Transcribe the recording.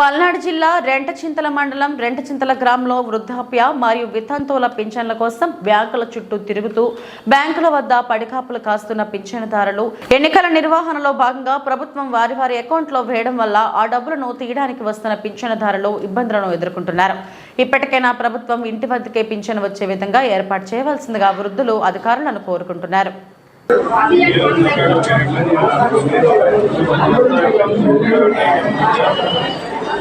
పల్నాడు జిల్లా రెంటచింతల మండలం రెంటచింతల గ్రామంలో వృద్ధాప్య మరియు వితంతువుల పింఛన్ల కోసం బ్యాంకుల చుట్టూ తిరుగుతూ బ్యాంకుల వద్ద పడికాపులు కాస్తున్న పింఛనుదారులు. ఎన్నికల నిర్వహణలో భాగంగా ప్రభుత్వం వారి వారి అకౌంట్లో వేయడం వల్ల ఆ డబ్బులను తీయడానికి వస్తున్న పింఛనుదారులు ఇబ్బందులను ఎదుర్కొంటున్నారు. ఇప్పటికైనా ప్రభుత్వం ఇంటి వద్దకే పింఛను వచ్చే విధంగా ఏర్పాటు చేయవలసిందిగా వృద్ధులు అధికారులను కోరుకుంటున్నారు.